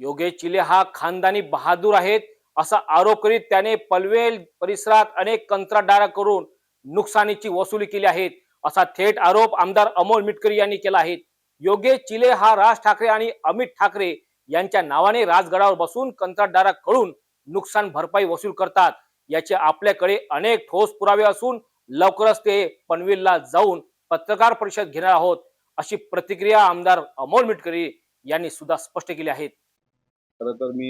योगेश चिले हा खानदानी बहादूर आहेत असा आरोप करीत त्याने पलवेल परिसरात अनेक कंत्राटदाराकडून नुकसानीची वसुली केली आहे असा थेट आरोप आमदार अमोल मिटकरी यांनी केला आहे. योगेश चिले हा राज ठाकरे आणि अमित ठाकरे यांच्या नावाने राजगडावर बसून कंत्राटदाराकडून नुकसान भरपाई वसूल करतात. याचे आपल्याकडे अनेक ठोस पुरावे असून लवकरच ते पनवेलला जाऊन पत्रकार परिषद घेणार आहोत अशी प्रतिक्रिया आमदार अमोल मिटकरी यांनी सुद्धा स्पष्ट केली आहेत खरं तर मी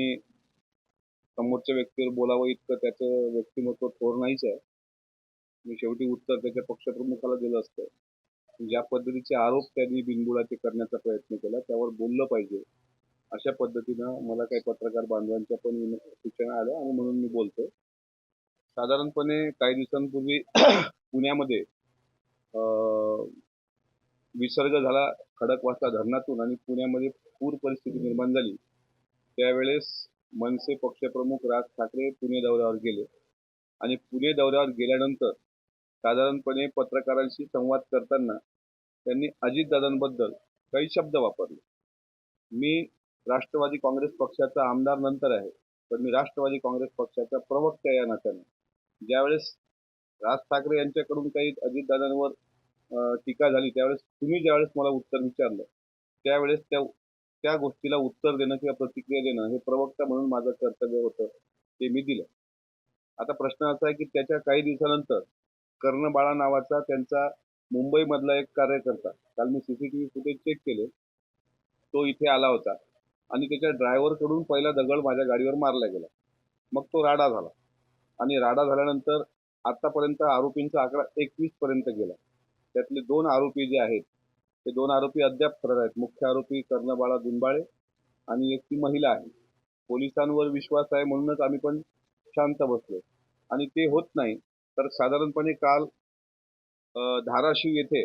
समोरच्या व्यक्तीवर बोलावं इतकं त्याचं व्यक्तिमत्व थोर नाहीच आहे. मी शेवटी उत्तर त्याच्या पक्षप्रमुखाला दिलं असतं. ज्या पद्धतीचे आरोप त्यांनी बिनबुडाचे करण्याचा प्रयत्न केला त्यावर बोललं पाहिजे. अशा पद्धतीनं मला काही पत्रकार बांधवांच्या पण सूचना आल्या आणि म्हणून मी बोलतो. साधारणपणे काही दिवसांपूर्वी पुण्यामध्ये विसर्ग झाला खडकवासला धरणातून आणि पुण्यामध्ये पूर परिस्थिती निर्माण झाली. त्यावेळेस मनसे पक्षप्रमुख राज ठाकरे पुणे दौऱ्यावर गेले. आणि पुणे दौऱ्यावर गेल्यानंतर साधारणपणे पत्रकारांशी संवाद करताना त्यांनी अजितदादांबद्दल काही शब्द वापरले. मी राष्ट्रवादी काँग्रेस पक्षाचा आमदार नंतर आहे पण मी राष्ट्रवादी काँग्रेस पक्षाचा प्रवक्ता या नात्याने. ज्यावेळेस राज ठाकरे यांच्याकडून काही अजितदादांवर टीका झाली त्यावेळेस तुम्ही ज्यावेळेस मला उत्तर विचारलं त्यावेळेस त्या त्या गोष्टीला उत्तर देणं किंवा प्रतिक्रिया देणं हे प्रवक्ता म्हणून माझं कर्तव्य होतं ते मी दिलं. आता प्रश्न असा आहे की त्याच्या काही दिवसानंतर कर्णबाळा नावाचा त्यांचा मुंबईमधला एक कार्यकर्ता काल मी सीसीटीव्ही फुटेज चेक केले तो इथे आला होता आणि त्याच्या ड्रायव्हरकडून पहिला दगड माझ्या गाडीवर मारला गेला. मग तो राडा झाला आणि राडा झाल्यानंतर आतापर्यंत आरोपींचा आकडा एकवीस पर्यंत गेला. त्यातले दोन आरोपी जे आहेत हे दोन आरोपी अद्याप फरार आहेत. मुख्य आरोपी कर्णबाळा दुंबाळे आणि एक ती महिला आहे. पोलिसांवर विश्वास आहे म्हणूनच आम्ही पण शांत बसलो आणि ते होत नाही तर साधारणपणे काल धाराशिव येथे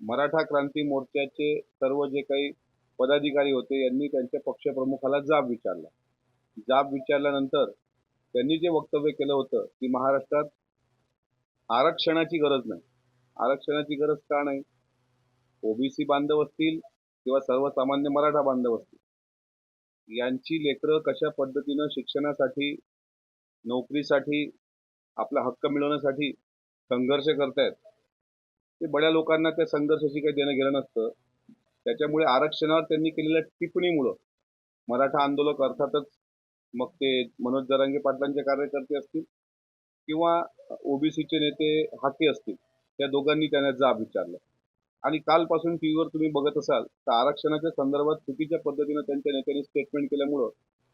मराठा क्रांती मोर्चाचे सर्व जे काही पदाधिकारी होते यांनी त्यांच्या पक्षप्रमुखाला जाब विचारला. जाब विचारल्यानंतर त्यांनी जे वक्तव्य केलं होतं की महाराष्ट्रात आरक्षणाची गरज नाही. आरक्षणाची गरज का नाही? ओबीसी बांधव असतील किंवा सर्वसामान्य मराठा बांधव असतील यांची लेकरं कशा पद्धतीनं शिक्षणासाठी नोकरीसाठी आपला हक्क मिळवण्यासाठी संघर्ष करतायत ते बड्या लोकांना त्या संघर्षाशी काही देणं घेणं नसतं. त्याच्यामुळे आरक्षणावर त्यांनी केलेल्या टिप्पणीमुळं मराठा आंदोलक अर्थातच मग ते मनोज जरांगे पाटलांचे कार्यकर्ते असतील किंवा ओबीसीचे नेते हाके असतील त्या दोघांनी त्यांना जाब विचारला. आणि कालपासून टीव्हीवर तुम्ही बघत असाल तर आरक्षणाच्या संदर्भात चुकीच्या पद्धतीनं त्यांच्या नेत्यांनी स्टेटमेंट केल्यामुळं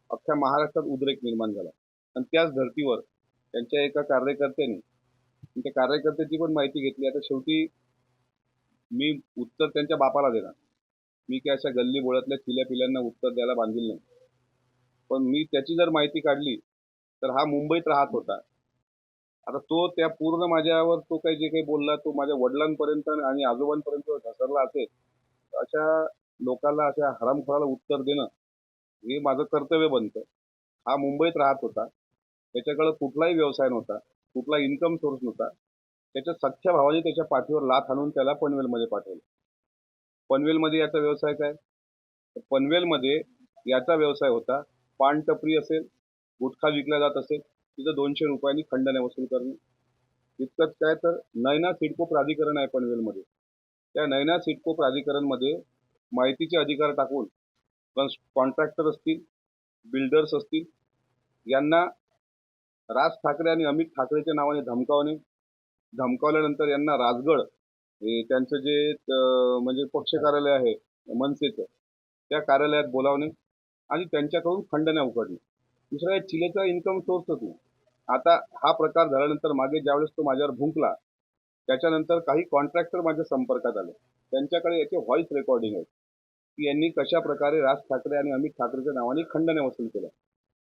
अख्ख्या महाराष्ट्रात उद्रेक निर्माण झाला. आणि त्याच धर्तीवर त्यांच्या एका कार्यकर्त्याने त्या कार्यकर्त्याची पण माहिती घेतली. आता शेवटी मी उत्तर त्यांच्या बापाला देणार. मी काय अशा गल्ली बोळातल्या चिल्या पिल्यांना उत्तर द्यायला बांधील नाही. पण मी त्याची जर माहिती काढली तर हा मुंबईत राहत होता. आता तो त्या पूर्ण माझ्यावर तो काही जे काही बोलला तो माझ्या वडिलांपर्यंत आणि आजोबांपर्यंत घसरला असेल अशा लोकांना अशा हरामखोराला उत्तर देणं हे माझं कर्तव्य बनतं. हा मुंबईत राहत होता. त्याच्याकडं कुठलाही व्यवसाय नव्हता कुठला इन्कम सोर्स नव्हता. त्याच्या सख्ख्या भावाने त्याच्या पाठीवर लाथ आणून त्याला पनवेलमध्ये पाठवलं. पनवेलमध्ये याचा व्यवसाय काय? पनवेलमध्ये याचा व्यवसाय होता. पान टपरी असेल गुटखा विकला जात असेल तिथं दोनशे रुपयांनी खंडने वसूल करणे. इतकंच काय तर नयना सिडको प्राधिकरण आहे पनवेलमध्ये. त्या नयना सिडको प्राधिकरणमध्ये माहितीचे अधिकार टाकून कॉन्ट्रॅक्टर असतील बिल्डर्स असतील यांना राज ठाकरे आणि अमित ठाकरेच्या नावाने धमकावणे धमकावल्यानंतर यांना राजगड हे त्यांचं जे म्हणजे पक्ष कार्यालय आहे मनसेचं त्या कार्यालयात बोलावणे आणि त्यांच्याकडून खंडण्या उघडणे. दुसरा चिलेचा इन्कम सोर्स होतो. आता हा प्रकार झाल्यानंतर मागे ज्यावेळेस तो माझ्यावर भुंकला त्याच्यानंतर काही कॉन्ट्रॅक्टर माझ्या संपर्कात आले. त्यांच्याकडे याचे व्हॉइस रेकॉर्डिंग आहे की यांनी कशा प्रकारे राज ठाकरे आणि अमित ठाकरेच्या नावाने खंडने वसूल केल्या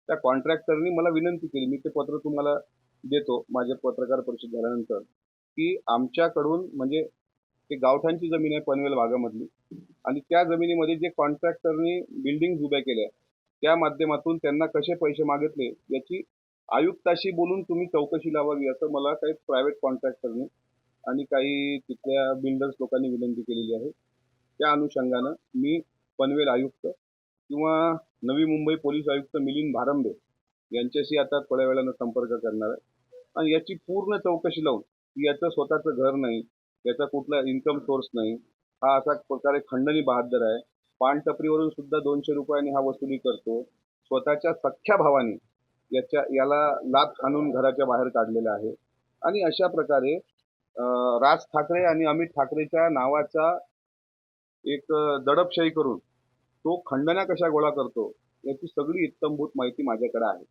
त्या कॉन्ट्रॅक्टरनी मला विनंती केली. मी ते पत्र तुम्हाला देतो माझ्या पत्रकार परिषद झाल्यानंतर की आमच्याकडून म्हणजे ते गावठांची जमीन आहे पनवेल भागामधली. आणि त्या जमिनीमध्ये जे कॉन्ट्रॅक्टरनी बिल्डिंग उभ्या केल्या त्या माध्यमातून त्यांना कसे पैसे मागितले याची आयुक्ताशी बोलून तुम्ही चौकशी लावावी असं मला काही प्रायव्हेट कॉन्ट्रॅक्टरने आणि काही तिथल्या बिल्डर्स लोकांनी विनंती केलेली आहे. त्या अनुषंगानं मी पनवेल आयुक्त किंवा नवी मुंबई पोलीस आयुक्त मिलिंद भारंबे यांच्याशी आता थोड्या वेळानं संपर्क करणार आहे. आणि याची पूर्ण चौकशी लावून की याचं स्वतःचं घर नाही याचा कुठला इन्कम सोर्स नाही हा असा प्रकारे खंडणी बहादर आहे. पानटपरीवरून सुद्धा दोनशे रुपयांनी हा वसुली करतो. स्वतःच्या सख्ख्या भावाने याच्या याला लात खाणून घराच्या बाहेर काढलेलं आहे. आणि अशा प्रकारे राज ठाकरे आणि अमित ठाकरेच्या नावाचा एक दडपशाही करून तो खंडण्या कशा गोळा करतो याची सगळी इत्तमभूत माहिती माझ्याकडे आहे.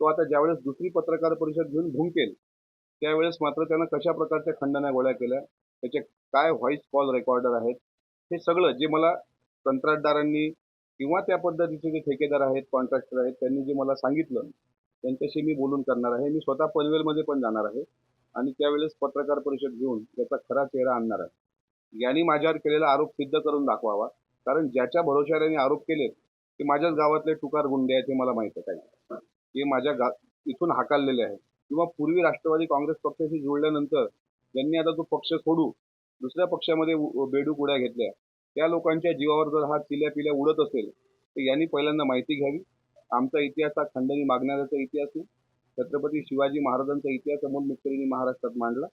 तो आता ज्यावेळेस दुसरी पत्रकार परिषद घेऊन भुंकेल त्यावेळेस मात्र त्यानं कशा प्रकारच्या खंडण्या गोळ्या केल्या त्याचे काय व्हॉइस कॉल रेकॉर्डर आहेत हे सगळं जे मला कंत्राटदारांनी किंवा त्या पद्धतीचे जे ठेकेदार आहेत कॉन्ट्रॅक्टर आहेत त्यांनी जे मला सांगितलं त्यांच्याशी मी बोलून करणार आहे. मी स्वतः पनवेलमध्ये पण जाणार आहे. आणि त्यावेळेस पत्रकार परिषद घेऊन त्याचा खरा चेहरा आणणार आहे. यांनी माझ्यावर केलेला आरोप सिद्ध करून दाखवावा. कारण ज्याच्या भरोश्यावर यांनी आरोप केलेत ते माझ्याच गावातले टुकार गुंडे आहेत हे मला माहीत आहे काय हे माझ्या गा इथून हाकाललेले आहे किंवा पूर्वी राष्ट्रवादी काँग्रेस पक्षाशी जोडल्यानंतर ज्यांनी आता तो पक्ष सोडू दुसऱ्या पक्षामध्ये बेडूक उड्या घेतल्या त्या लोकांच्या जीवावर जर हा चिल्या पिल्या उडत असेल तर यांनी पहिल्यांदा माहिती घ्यावी. आमचा इतिहास हा खंडणी मागणाऱ्याचा इतिहास आहे. छत्रपती शिवाजी महाराजांचा इतिहास अमोल मित्तरींनी महाराष्ट्रात मांडला.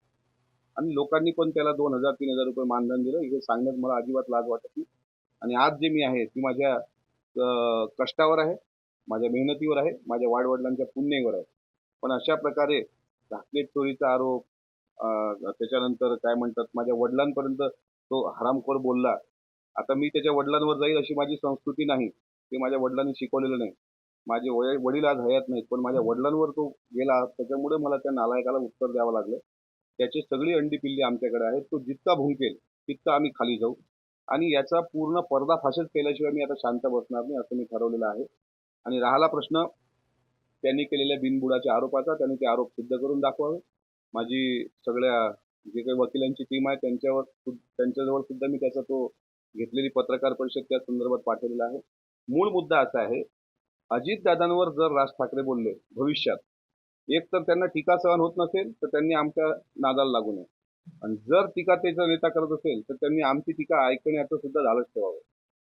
आणि लोकांनी पण त्याला दोन हजार तीन हजार रुपये मानधन दिलं. हे सांगण्यात मला अजिबात लाज वाटत नाही. आणि आज जे मी आहे ती माझ्या कष्टावर आहे माझ्या मेहनतीवर आहे माझ्या वाडवडिलांच्या पुण्यावर आहे. पण अशा प्रकारे घातलेट चोरीचा आरोप त्याच्यानंतर काय म्हणतात माझ्या वडिलांपर्यंत तो हरामखोर बोलला आता मी त्याच्या वडिलांवर जाईल अशी माझी संस्कृती नाही. ते माझ्या वडिलांनी शिकवलेलं नाही. माझे वय वडील आज हयात नाहीत पण माझ्या वडिलांवर तो गेला त्याच्यामुळे मला त्या नालायकाला उत्तर द्यावं लागलं. त्याची सगळी अंडी पिल्ली आमच्याकडे आहेत. तो जितका भुंकेल तितका आम्ही खाली जाऊ. आणि याचा पूर्ण पर्दाफाशच केल्याशिवाय मी आता शांत बसणार नाही असं मी ठरवलेलं आहे. आणि राहिला प्रश्न त्यांनी केलेल्या बिनबुडाच्या आरोपाचा त्यांनी ते आरोप सिद्ध करून दाखवावे. माझी सगळ्या जे काही वकिलांची टीम आहे त्यांच्यावर त्यांच्याजवळ सुद्धा मी त्याचा तो घेतलेली पत्रकार परिषद त्या संदर्भात पाठवलेला आहे. मूळ मुद्दा असा आहे अजितदादांवर जर राज ठाकरे बोलले भविष्यात एक तर त्यांना टीका सहन होत नसेल तर त्यांनी आमच्या नादाला लागू नये. आणि जर टीका त्याचा नेता करत असेल तर त्यांनी आमची टीका ऐकण्याचं सुद्धा धाडस ठेवावं.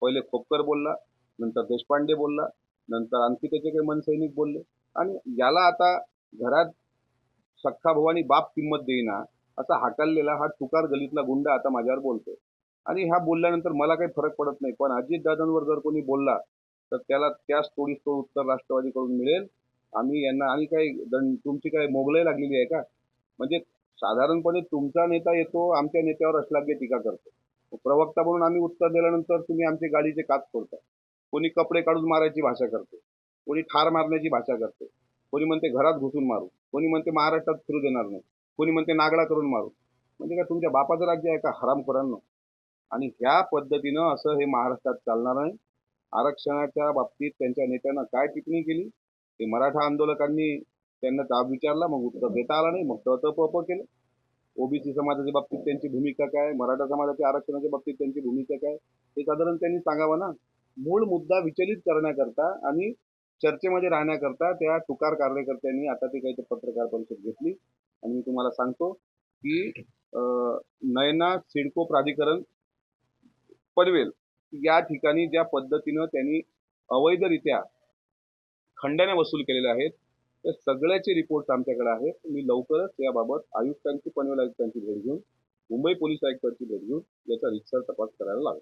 पहिले खोपकर बोलला नंतर देशपांडे बोलला नंतर आणखी त्याचे काही मनसैनिक बोलले. आणि याला आता घरात सख्खा भवानी बाप किंमत देईना असा हाकललेला हा टुकार गलीतला गुंडा आता माझ्यावर बोलतोय. आणि ह्या बोलल्यानंतर मला काही फरक पडत नाही पण अजितदादांवर जर कोणी बोलला तर त्याला त्याच तोडीस तो उत्तर राष्ट्रवादीकडून मिळेल. आम्ही यांना आणि काही दंड तुमची काय मोगलाई लागलेली आहे का? म्हणजे साधारणपणे तुमचा नेता येतो आमच्या नेत्यावर अश्लाघ्य टीका करतो. प्रवक्ता म्हणून आम्ही उत्तर दिल्यानंतर तुम्ही आमचे गाडीचे काच फोडता. कोणी कपडे काढून मारायची भाषा करते. कोणी ठार मारण्याची भाषा करते. कोणी म्हणते घरात घुसून मारू. कोणी म्हणते महाराष्ट्रात फिरू देणार नाही. कोणी म्हणते नागडा करून मारू. म्हणजे काय तुमच्या बापाचं राज्य आहे का? हरामखोरांनो. आणि ह्या पद्धतीनं असं हे महाराष्ट्रात चालणार नाही आरक्षणाच्या बाबतीत त्यांच्या नेत्यानं काय टिप्पणी केली? ते मराठा आंदोलकांनी त्यांना जाब विचारला मग उत्तर देता आला नाही मग तप केलं. ओबीसी समाजाच्या बाबतीत त्यांची भूमिका काय? मराठा समाजाच्या आरक्षणाच्या बाबतीत त्यांची भूमिका काय? हे साधारण त्यांनी सांगावं ना? मूळ मुद्दा विचलित करण्याकरता आणि चर्चेमध्ये राहण्याकरता त्या तुकार कार्यकर्त्यांनी आता ते काही पत्रकार परिषद घेतली. आणि मी तुम्हाला सांगतो की अं, नयना सिडको प्राधिकरण पनवेल या ठिकाणी ज्या पद्धतीनं त्यांनी अवैधरित्या खंडण्या वसूल केलेल्या आहेत त्या सगळ्याचे रिपोर्ट आमच्याकडे आहेत. मी लवकरच याबाबत आयुक्तांची पनवेल आयुक्तांची भेट घेऊन मुंबई पोलीस आयुक्तांची भेट घेऊन याचा रिक्सर तपास करायला लागेल.